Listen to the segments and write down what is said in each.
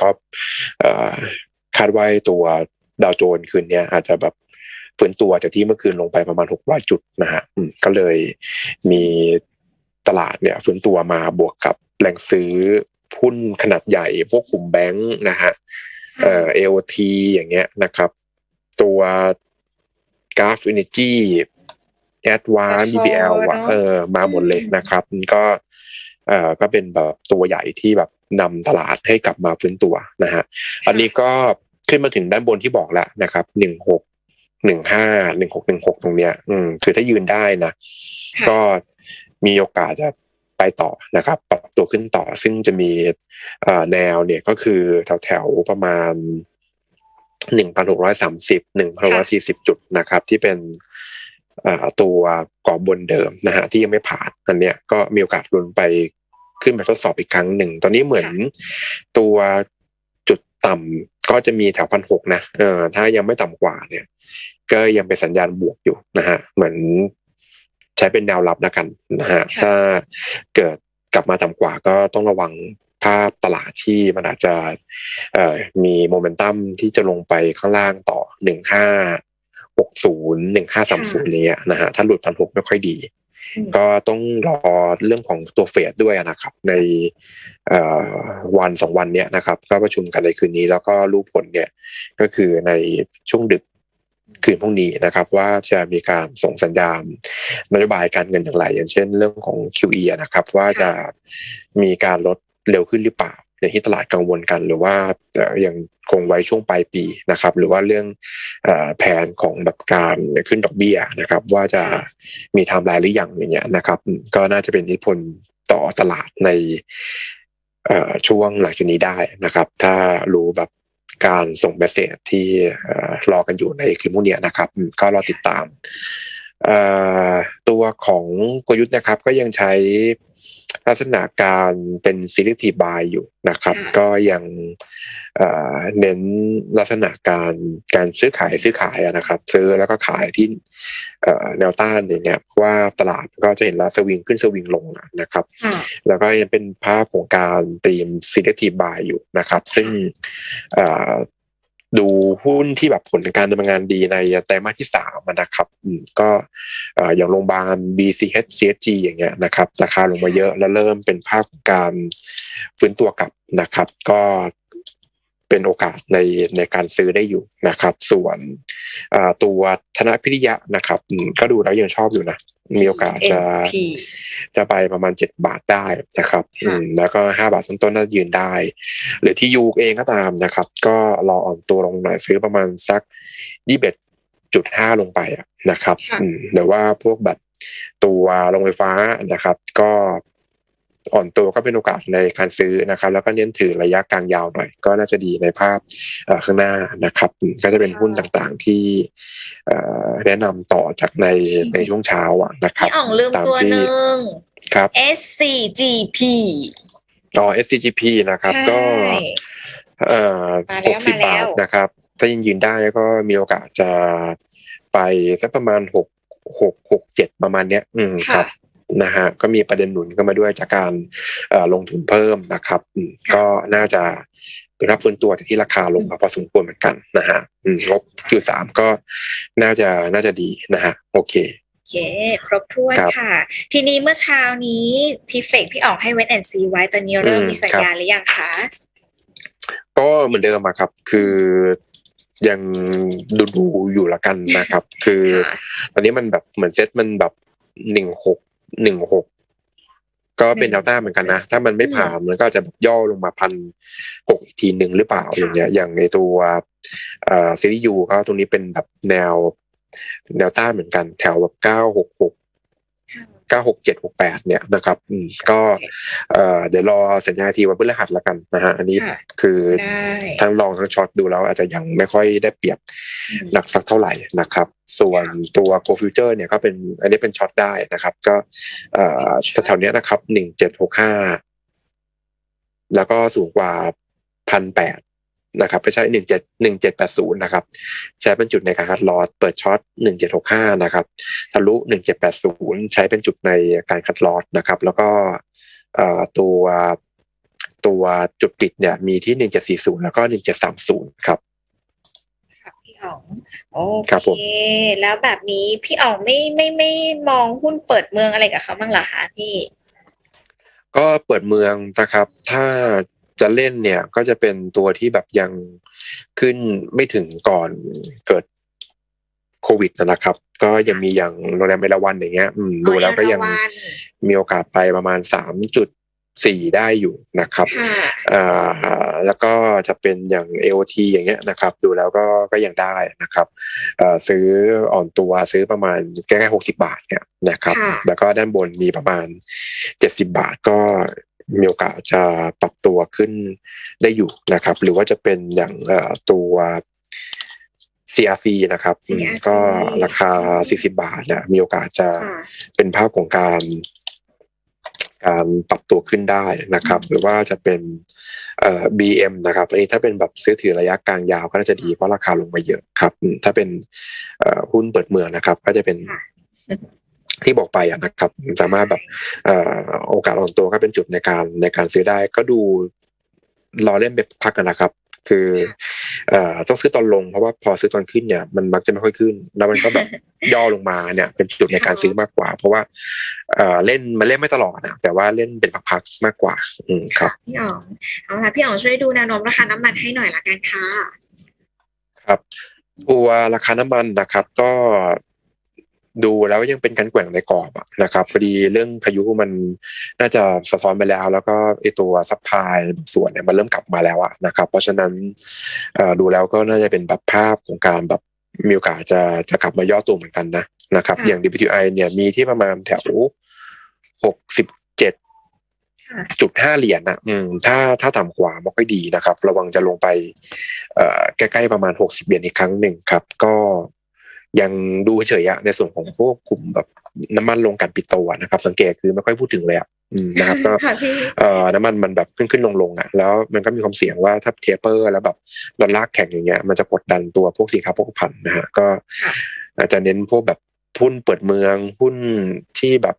ก็คาดว่าตัวดาวโจนคืนนี้อาจจะแบบฟื้นตัวจากที่เมื่อคืนลงไปประมาณหกร้อยจุดนะฮะก็เลยมีตลาดเนี่ยฟื้นตัวมาบวกกับแหล่งซื้อหุ้นขนาดใหญ่ พวกกลุ่มแบงค์นะฮะเอ่อเอโอทีอย่างเงี้ยนะครับ ตัวกราฟอินเนจีแอดวานบีบีเอลอะเออมาหมดเลยนะครับ ก็เอ่อก็เป็นแบบตัวใหญ่ที่แบบ นำตลาดให้กลับมาฟื้นตัวนะฮะอันนี้ก็ขึ้นมาถึงด้านบนที่บอกแล้วนะครับหนึ่งหกหนึ่งห้าหนึ่งหกหนึ่งหกตรงเนี้ย อืมคือถ้ายืนได้นะก็มีโอกาสจะไปต่อนะครับ ปรับตัวขึ้นต่อซึ่งจะมีแนวเนี่ยก็คือแถวแถวประมาณหนึ่งพันหกร้อยสามสิบหนึ่งพันร้อยสี่สิบจุดนะครับ ที่เป็นตัวกรอบบนเดิมนะฮะที่ยังไม่ผ่านอันเนี้ยก็มีโอกาสรุนไป ขึ้นไปทดสอบอีกครั้งหนึ่ง ตอนนี้เหมือนตัวจุดต่ำก็จะมีแถวพันหกนะเออถ้ายังไม่ต่ำกว่าเนี่ย ก็ยังเป็นสัญญาณบวกอยู่นะฮะ เหมือนใช้เป็นแนวรับนะกันนะฮะ ถ้าเกิดกลับมาต่ำกว่าก็ต้องระวังภาพตลาดที่มันอาจจะมีโมเมนตัมที่จะลงไปข้างล่างต่อหนึ่งห้าหกศูนย์หนึ่งห้าสามศูนย์นี้นะฮะถ้าหลุดพันหกไม่ค่อยดี ก็ต้องรอเรื่องของตัวเฟดด้วยนะครับ ในวันสองวันเนี้ยนะครับ ก็ประชุมกันในคืนนี้ แล้วก็รูปผลเนี่ยก็คือในช่วงดึกคืนพรุ่งนี้นะครับ ว่าจะมีการส่งสัญญาณนโยบายการเงินอย่างไร อย่างเช่น เรื่องของ QE นะครับ ว่าจะมีการลดเร็วขึ้นหรือเปล่า อย่างที่ตลาดกังวลกัน หรือว่ายังคงไว้ช่วงปลายปีนะครับ หรือว่าเรื่องแผนของแบบการขึ้นดอกเบี้ยนะครับ ว่าจะมีไทม์ไลน์หรือยังอย่างเงี้ยนะครับ ก็น่าจะเป็นอิทธิพลต่อตลาดในช่วงหลังจากนี้ได้นะครับ ถ้ารู้แบบการส่งเมสเซจที่รอกันอยู่ในคลิปพวกนี้นะครับ ก็รอติดตาม ตัวของกยุทธ์นะครับก็ยังใช้ลักษณะการเป็น selective buy อยู่นะครับ ก็ยังเน้นลักษณะการการซื้อขายซื้อขายนะครับ ซื้อแล้วก็ขายที่แนวต้านเนี่ยว่าตลาดก็จะเห็นแล้วสวิงขึ้นสวิงลงนะครับ แล้วก็ยังเป็นภาพของการเตรียม selective buy อยู่นะครับ ซึ่ง ดูหุ้นที่แบบผลการดำเนินงานดีในไตรมาสที่สามนะครับก็อย่างโรงพยาบาล BCH CSG อย่างเงี้ยนะครับราคาลงมาเยอะแล้วเริ่มเป็นภาพการฟื้นตัวกลับนะครับ ก็ เป็นโอกาสในในการซื้อได้อยู่นะครับ ส่วนตัวธนพิริยะนะครับ ก็ดูแล้วยังชอบอยู่นะ มีโอกาสจะจะไปประมาณเจ็ดบาทได้นะครับอืมแล้วก็ห้าบาทต้นๆน่ายืนได้ หรือที่ยูเองก็ตามนะครับ ก็รออ่อนตัวลงหน่อยซื้อประมาณสักยี่สิบจุดห้าลงไปนะครับอืมหรือว่าพวกแบบตัวโรงไฟฟ้านะครับ ก็ อ่อนตัวก็เป็นโอกาสในการซื้อนะครับแล้วก็เน้นถือระยะกลางยาวหน่อย ก็น่าจะดีในภาพข้างหน้านะครับก็จะเป็นหุ้นต่างๆที่แนะนำต่อจากในในช่วงเช้าอะนะครับอ่องลืมตัวหนึ่งครับ SCGP อ๋อ SCGP นะครับก็เอ่อหกสิบบาทนะครับ ถ้ายังยืนได้ก็มีโอกาสจะไปสักประมาณหกหกหกเจ็ดประมาณเนี้ย อืมครับ นะฮะก็มีประเด็นหนุนก็มาด้วยจากการลงทุนเพิ่มนะครับก็น่าจะเป็นรับฟื้นตัวจากที่ราคาลงมาพอสมควรเหมือนกันนะฮะงบคือสามก็น่าจะน่าจะดีนะฮะโอเคโอเคครบถ้วนค่ะ ทีนี้เมื่อเช้านี้ทีเฟกพี่ออกให้เวทแอนซีไว้ตอนนี้เริ่มมีสัญญาณหรือยังคะก็เหมือนเดิมครับ คือยังดูดูอยู่ละกันนะครับ คือตอนนี้มันแบบเหมือนเซ็ตมันแบบหนึ่งหก หนึ่งหกก็เป็นแนวต้านเหมือนกันนะ ถ้ามันไม่ผ่านมันก็จะย่อลงมาพันหกอีกทีหนึ่งหรือเปล่าอย่างเงี้ย อย่างในตัวซีรีส์ยูก็ตรงนี้เป็นแบบแนวแนวต้านเหมือนกัน แถวแบบเก้าหกหก เก้าหกเจ็ดหกแปดเนี่ยนะครับก็เดี๋ยวรอสัญญาทีวันพฤหัสละกันนะฮะอันนี้คือทั้งลองทั้งช็อตดูแล้วอาจจะยังไม่ค่อยได้เปรียบหนักสักเท่าไหร่นะครับ ส่วนตัวโกฟิวเจอร์เนี่ยก็เป็นอันนี้เป็นช็อตได้นะครับ ก็แถวๆนี้นะครับหนึ่งเจ็ดหกห้าแล้วก็สูงกว่าพันแปด นะครับไม่ใช่หนึ่งเจ็ดหนึ่งเจ็ดแปดศูนย์นะครับใช้เป็นจุดในการคัดลอสเปิดช็อตหนึ่งเจ็ดหกห้านะครับทะลุหนึ่งเจ็ดแปดศูนย์ใช้เป็นจุดในการคัดลอสนะครับ แล้วก็ตัวตัวจุดปิดเนี่ยมีที่1740แล้วก็1730ครับค่ะพี่อ๋องโอครับผเคมแล้วแบบนี้พี่อ๋องไม่ไม่ไม่มองหุ้นเปิดเมืองอะไรกับเขาบ้างเหรอคะพี่ ก็เปิดเมืองนะครับ ถ้า จะเล่นเนี่ยก็จะเป็นตัวที่แบบยังขึ้นไม่ถึงก่อนเกิดโควิดนะครับ ก็ยังมีอย่างโรงแรมเอราวันอย่างเงี้ย อืมดูแล้วก็ยังอ๋อเอราวัณมีโอกาสไปประมาณสามจุดสี่ได้อยู่นะครับค่ะอ่าแล้วก็จะเป็นอย่าง AOT อย่างเงี้ยนะครับ ดูแล้วก็ก็ยังได้นะครับเอ่อซื้ออ่อนตัวซื้อประมาณใกล้ๆหกสิบาทเนี่ยนะครับค่ะแล้วก็ด้านบนมีประมาณเจ็ดสิบาทก็ มีโอกาสจะปรับตัวขึ้นได้อยู่นะครับ หรือว่าจะเป็นอย่างเอ่อตัว CRC นะครับอืม CRC ก็ราคา 40 บาทเนี่ยมีโอกาสจะค่ะเป็นภาพของการการปรับตัวขึ้นได้นะครับ หรือว่าจะเป็นเอ่อ BM นะครับอันนี้ถ้าเป็นแบบซื้อถือระยะกลางยาวก็น่าจะดีเพราะราคาลงมาเยอะครับอืมถ้าเป็นเอ่อหุ้นเปิดเมืองนะครับ ก็จะเป็นค่ะ ที่บอกไปอะนะครับ สามารถแบบเอ่อโอกาสอ่อนตัวก็เป็นจุดในการในการซื้อได้ก็ดูรอเล่นไปพักกันนะครับ คือเอ่อต้องซื้อตอนลงเพราะว่าพอซื้อตอนขึ้นเนี่ยมันมักจะไม่ค่อยขึ้น แล้วมันก็แบบย่อลงมาเนี่ย เป็นจุดในการซื้อมากกว่า เพราะว่าเอ่อเล่นมันเล่นไม่ตลอดนะแต่ว่าเล่นเป็นพักๆมากกว่า อืมครับพี่อ๋องเอาละพี่อ๋องช่วยดูแนวโน้มราคาน้ำมันให้หน่อยละกันค่ะครับตัวราคาน้ำมันนะครับ ก็ ดูแล้วยังเป็นการแกว่งในกรอบอะนะครับพอดีเรื่องพายุมันน่าจะสะท้อนไปแล้ว แล้วก็ไอตัวซัพพลายบางส่วนเนี่ยมันเริ่มกลับมาแล้วอะนะครับ เพราะฉะนั้นเอ่อดูแล้วก็น่าจะเป็นแบบภาพของการแบบมีโอกาสจะจะกลับมาย่อตัวเหมือนกันนะนะครับค่ะอย่าง WTI เนี่ยมีที่ประมาณแถวหกสิบเจ็ดค่ะจุดห้าเหรียญนะอืมถ้าถ้าต่ำกว่าไม่ค่อยดีนะครับ ระวังจะลงไป เอ่อใกล้ๆประมาณหกสิบเหรียญอีกครั้งหนึ่งครับ ก็ ยังดูเฉยๆอะในส่วนของพวกกลุ่มแบบน้ำมันลงกันปิโตอะนะครับ สังเกตคือไม่ค่อยพูดถึงเลยอะอืมนะครับก็ค่ะพี่เอ่อน้ำมันมันแบบขึ้นขึ้นลงลงๆอะแล้วมันก็มีความเสี่ยงว่าถ้าเทเปอร์ แล้วแบบดอลลาร์แข็งอย่างเงี้ยมันจะกดดันตัวพวกสินค้าโภคภัณฑ์นะฮะก็ค่ะอาจจะเน้นพวกแบบหุ้นเปิดเมืองหุ้นที่แบบ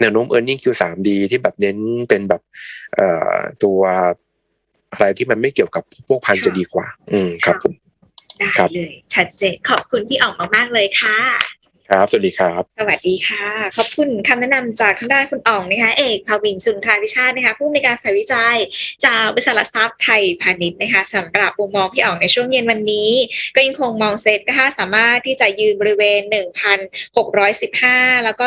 แนวโน้ม e a r n i n g Q3 ดีที่แบบเน้นเป็นแบบเอ่อตัวอะไรที่มันไม่เกี่ยวกับพวกพันธุ์จะดีกว่า อืมครับผม ได้เลย ชัดเจนขอบคุณพี่อ๋องมากๆเลยค่ะ ครับ สวัสดีครับ สวัสดีค่ะ ขอบคุณคำแนะนำจากทางด้านคุณอ๋องนะคะเอกภาวินสุนทราวิชาตินะคะผู้อำนวยการฝ่ายวิจัย จากบริษัทหลักทรัพย์ไทยพาณิชย์นะคะสำหรับมุมมองพี่อ๋องในช่วงเย็นวันนี้ ก็ยังคงมองเซ็ตนะคะสามารถที่จะยืนบริเวณ 1,615 แล้วก็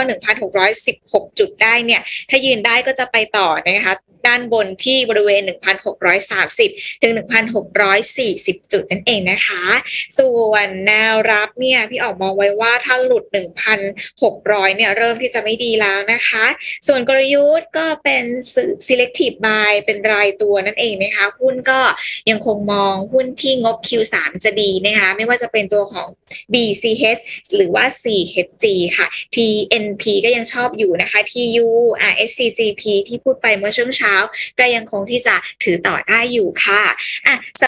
1,616 จุดได้เนี่ย ถ้ายืนได้ก็จะไปต่อนะคะด้านบนที่บริเวณ 1,630 ถึง 1,640 จุดนั่นเองนะคะ ส่วนแนวรับเนี่ยพี่ออกมองไว้ว่าถ้าหลุด1,600 เนี่ยเริ่มที่จะไม่ดีแล้วนะคะ ส่วนกลยุทธ์ก็เป็นสือ selective buy เป็นรายตัวนั่นเองนะคะ หุ้นก็ยังคงมองหุ้นที่งบ Q3 จะดีนะคะ ไม่ว่าจะเป็นตัวของ BCH หรือว่า 4HG ค่ะ TNP ก็ยังชอบอยู่นะคะ TU SCGP ที่พูดไปเมื่อช่วงเช้า ก็ยังคงที่จะถือต่อได้อยู่ค่ะอะ